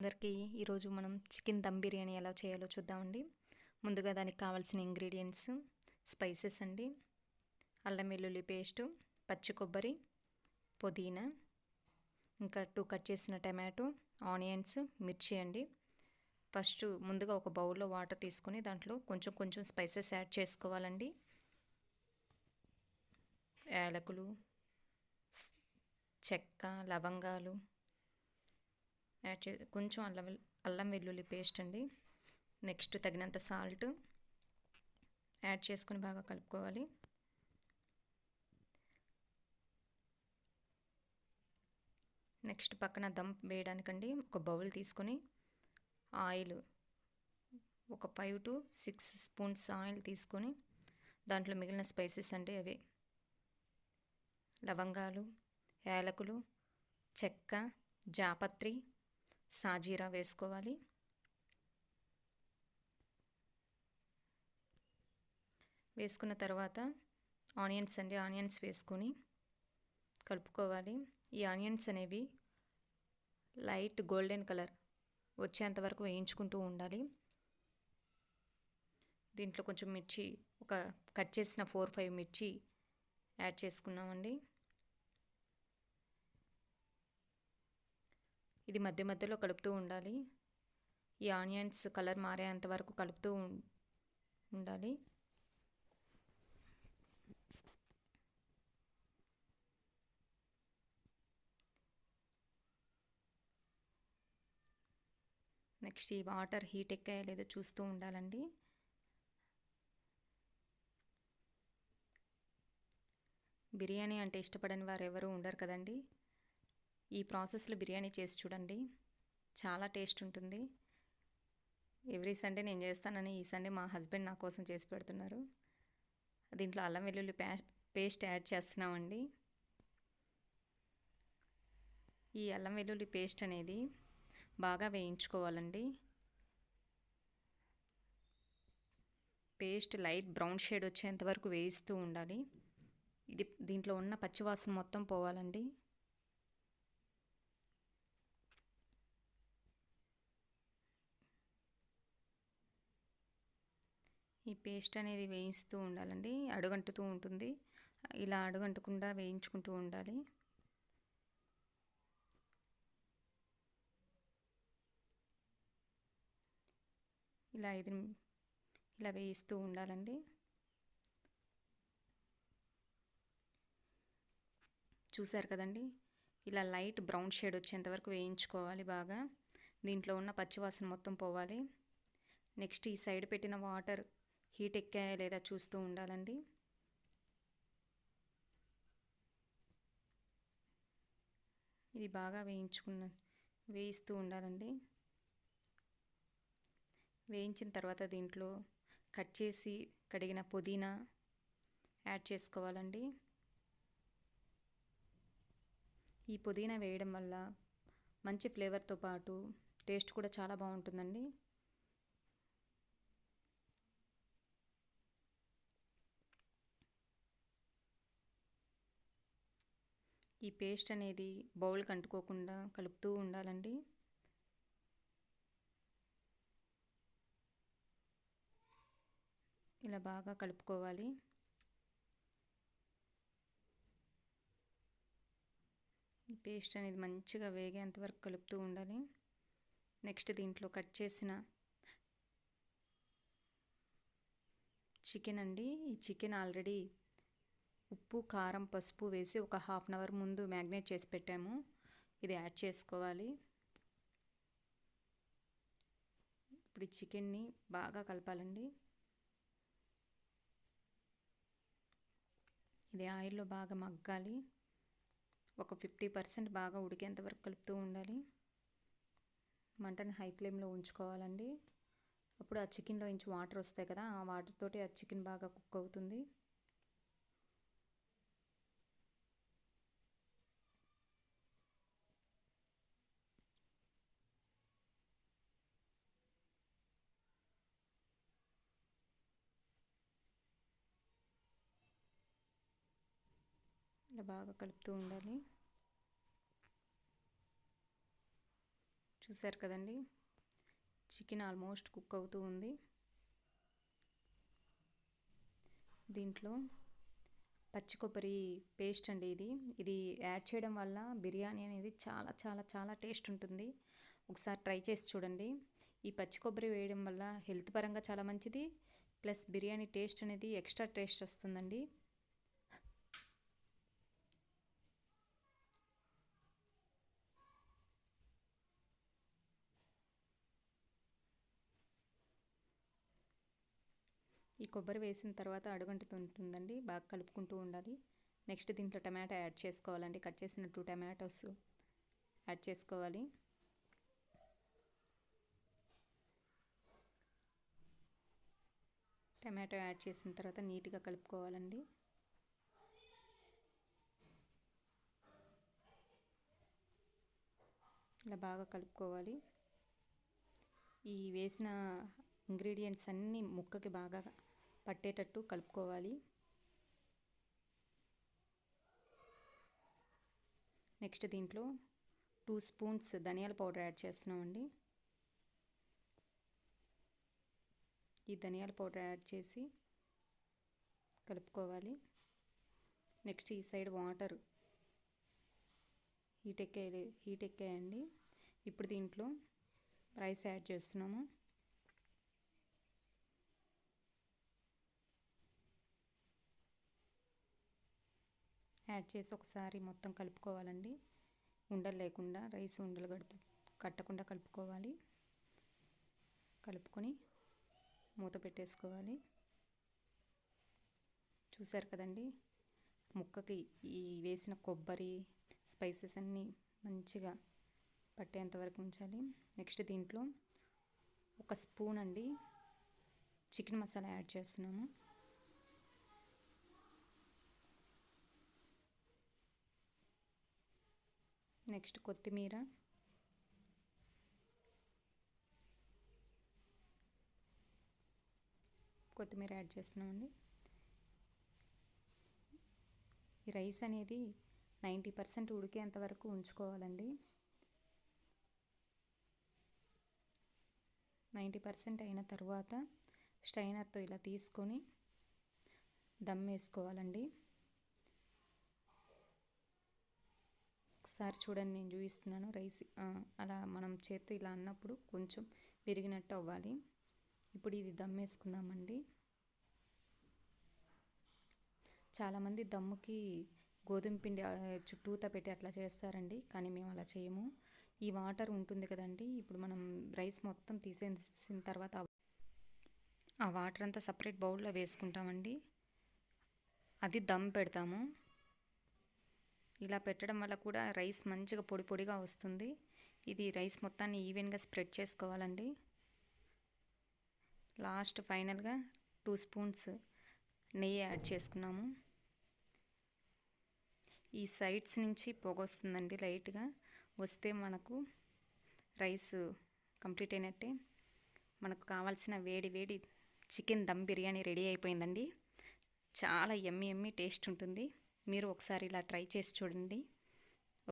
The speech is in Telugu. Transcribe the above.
అందరికీ ఈరోజు మనం చికెన్ దమ్ బిర్యానీ ఎలా చేయాలో చూద్దామండి. ముందుగా దానికి కావాల్సిన ఇంగ్రీడియంట్స్ స్పైసెస్ అండి. అల్లం వెల్లుల్లి పేస్టు పచ్చి కొబ్బరి పుదీనా ఇంకా టూ కట్ చేసిన టమాటో ఆనియన్స్ మిర్చి అండి. ఫస్ట్ ముందుగా ఒక బౌల్లో వాటర్ తీసుకొని దాంట్లో కొంచెం కొంచెం స్పైసెస్ యాడ్ చేసుకోవాలండి. యాలకులు చెక్క లవంగాలు యాడ్ చే కొంచెం అల్లం అల్లం వెల్లుల్లి పేస్ట్ అండి. నెక్స్ట్ తగినంత సాల్ట్ యాడ్ చేసుకొని బాగా కలుపుకోవాలి. నెక్స్ట్ పక్కన దమ్ వేయడానికండి ఒక బౌల్ తీసుకొని ఆయిల్ ఒక five to six spoons oil తీసుకొని దాంట్లో మిగిలిన స్పైసెస్ అంటే అవి. లవంగాలు యాలకులు చెక్క జాపత్రి సాజీరా వేసుకోవాలి. వేసుకున్న తర్వాత ఆనియన్స్ అండి ఆనియన్స్ వేసుకొని కలుపుకోవాలి. ఈ ఆనియన్స్ అనేవి లైట్ గోల్డెన్ కలర్ వచ్చేంత వరకు వేయించుకుంటూ ఉండాలి. దీంట్లో కొంచెం మిర్చి ఒక కట్ చేసిన ఫోర్ ఫైవ్ మిర్చి యాడ్ చేసుకున్నామండి. ఇది మధ్య మధ్యలో కలుపుతూ ఉండాలి. ఈ ఆనియన్స్ కలర్ మారేంత వరకు కలుపుతూ ఉండాలి. నెక్స్ట్ ఈ వాటర్ హీట్ ఎక్కాయా లేదో చూస్తూ ఉండాలండి. బిర్యానీ అంటే ఇష్టపడని వారు ఎవరు ఉండరు కదండీ. ఈ ప్రాసెస్లో బిర్యానీ చేసి చూడండి. చాలా టేస్ట్ ఉంటుంది. ఎవ్రీ సండే నేను చేస్తానని ఈ సండే మా హస్బెండ్ నా కోసం చేసి పెడుతున్నారు. దీంట్లో అల్లం వెల్లుల్లి పేస్ట్ యాడ్ చేస్తున్నామండి. ఈ అల్లం వెల్లుల్లి పేస్ట్ అనేది బాగా వేయించుకోవాలండి. పేస్ట్ లైట్ బ్రౌన్ షేడ్ వచ్చేంత వరకు వేయిస్తూ ఉండాలి. ఇది దీంట్లో ఉన్న పచ్చివాసన మొత్తం పోవాలండి. పేస్ట్ అనేది వేయిస్తూ ఉండాలండి. అడుగంటుతూ ఉంటుంది. ఇలా అడుగంటకుండా వేయించుకుంటూ ఉండాలి. ఇలా ఇది ఇలా వేయిస్తూ ఉండాలండి. చూసారు కదండి? ఇలా లైట్ బ్రౌన్ షేడ్ వచ్చేంత వరకు వేయించుకోవాలి బాగా. దీంట్లో ఉన్న పచ్చివాసన మొత్తం పోవాలి. నెక్స్ట్ ఈ సైడ్ పెట్టిన వాటర్ హీట్ ఎక్కాయా లేదా చూస్తూ ఉండాలండి. ఇది బాగా వేయించుకున్న వేయిస్తూ ఉండాలండి. వేయించిన తర్వాత దీంట్లో కట్ చేసి కడిగిన పుదీనా యాడ్ చేసుకోవాలండి. ఈ పుదీనా వేయడం వల్ల మంచి ఫ్లేవర్తో పాటు టేస్ట్ కూడా చాలా బాగుంటుందండి. ఈ పేస్ట్ అనేది బౌల్కి అంటుకోకుండా కలుపుతూ ఉండాలండి. ఇలా బాగా కలుపుకోవాలి. ఈ పేస్ట్ అనేది మంచిగా వేగేంత వరకు కలుపుతూ ఉండాలి. నెక్స్ట్ దీంట్లో కట్ చేసిన చికెన్ అండి. ఈ చికెన్ ఆల్రెడీ ఉప్పు కారం పసుపు వేసి ఒక హాఫ్ అన్ అవర్ ముందు మ్యాగ్నేట్ చేసి పెట్టాము. ఇది యాడ్ చేసుకోవాలి. ఇప్పుడు ఈ చికెన్ని బాగా కలపాలండి. ఇది ఆయిల్లో బాగా మగ్గాలి. ఒక ఫిఫ్టీ పర్సెంట్ బాగా ఉడికేంత వరకు కలుపుతూ ఉండాలి. మంటని హై ఫ్లేమ్లో ఉంచుకోవాలండి. అప్పుడు ఆ చికెన్లో ఇంచు వాటర్ వస్తాయి కదా ఆ వాటర్ తోటి ఆ చికెన్ బాగా కుక్ అవుతుంది. ఇలా బాగా కలుపుతూ ఉండాలి. చూసారు కదండి? చికెన్ ఆల్మోస్ట్ కుక్ అవుతూ ఉంది. దీంట్లో పచ్చి కొబ్బరి పేస్ట్ అండి ఇది. ఇది యాడ్ చేయడం వల్ల బిర్యానీ అనేది చాలా చాలా చాలా టేస్ట్ ఉంటుంది. ఒకసారి ట్రై చేసి చూడండి. ఈ పచ్చి కొబ్బరి వేయడం వల్ల హెల్త్ పరంగా చాలా మంచిది. ప్లస్ బిర్యానీ టేస్ట్ అనేది ఎక్స్ట్రా టేస్ట్ వస్తుందండి. కొబ్బరి వేసిన తర్వాత అడుగంటుతుంటుందండి. బాగా కలుపుకుంటూ ఉండాలి. నెక్స్ట్ దీంట్లో టమాటా యాడ్ చేసుకోవాలండి. కట్ చేసిన టూ టమాటోస్ యాడ్ చేసుకోవాలి. టమాటో యాడ్ చేసిన తర్వాత నీట్గా కలుపుకోవాలండి. ఇలా బాగా కలుపుకోవాలి. ఈ వేసిన ఇంగ్రీడియంట్స్ అన్నీ ముక్కకి బాగా పట్టేటట్టు కలుపుకోవాలి. నెక్స్ట్ దీంట్లో టూ స్పూన్స్ ధనియాల పౌడర్ యాడ్ చేస్తున్నామండి. ఈ ధనియాల పౌడర్ యాడ్ చేసి కలుపుకోవాలి. నెక్స్ట్ ఈ సైడ్ వాటర్ హీట్ ఎక్కే హీట్ ఎక్కాయండి. ఇప్పుడు దీంట్లో రైస్ యాడ్ చేస్తున్నాము. యాడ్ చేసి ఒకసారి మొత్తం కలుపుకోవాలండి. ఉండలు లేకుండా రైస్ ఉండలు కడుతూ కట్టకుండా కలుపుకోవాలి. కలుపుకొని మూత పెట్టేసుకోవాలి. చూసారు కదండి? ముక్కకి ఈ వేసిన కొబ్బరి స్పైసెస్ అన్నీ మంచిగా పట్టేంత వరకు ఉంచాలి. నెక్స్ట్ దీంట్లో ఒక స్పూన్ అండి చికెన్ మసాలా యాడ్ చేస్తున్నాము. నెక్స్ట్ కొత్తిమీర. కొత్తిమీర యాడ్ చేస్తున్నామండి. ఈ రైస్ అనేది నైంటీ పర్సెంట్ ఉడికేంత వరకు ఉంచుకోవాలండి. నైంటీ పర్సెంట్ అయిన తర్వాత స్టైనర్తో ఇలా తీసుకొని దమ్ వేసుకోవాలండి. ఒకసారి చూడండి నేను చూపిస్తున్నాను. రైస్ అలా మనం చేత్తో ఇలా అన్నప్పుడు కొంచెం విరిగినట్టు అవ్వాలి. ఇప్పుడు ఇది దమ్ వేసుకుందామండి చాలామంది దమ్ముకి గోధుమ పిండి చుట్టూత పెట్టి అట్లా చేస్తారండి కానీ మేము అలా చేయము. ఈ వాటర్ ఉంటుంది కదండి ఇప్పుడు మనం రైస్ మొత్తం తీసేసిన తర్వాత ఆ వాటర్ అంతా సపరేట్ బౌల్లో వేసుకుంటామండి. అది దమ్ పెడతాము. ఇలా పెట్టడం వల్ల కూడా రైస్ మంచిగా పొడి పొడిగా వస్తుంది. ఇది రైస్ మొత్తాన్ని ఈవెన్గా స్ప్రెడ్ చేసుకోవాలండి. లాస్ట్ ఫైనల్గా టూ స్పూన్స్ నెయ్యి యాడ్ చేసుకున్నాము. ఈ సైడ్స్ నుంచి పొగ వస్తుందండి లైట్గా. వస్తే మనకు రైస్ కంప్లీట్ అయినట్టే. మనకు కావాల్సిన వేడి వేడి చికెన్ దమ్ బిర్యానీ రెడీ అయిపోయిందండి. చాలా ఎమ్మి ఎమ్మి టేస్ట్ ఉంటుంది. మీరు ఒకసారి ఇలా ట్రై చేసి చూడండి.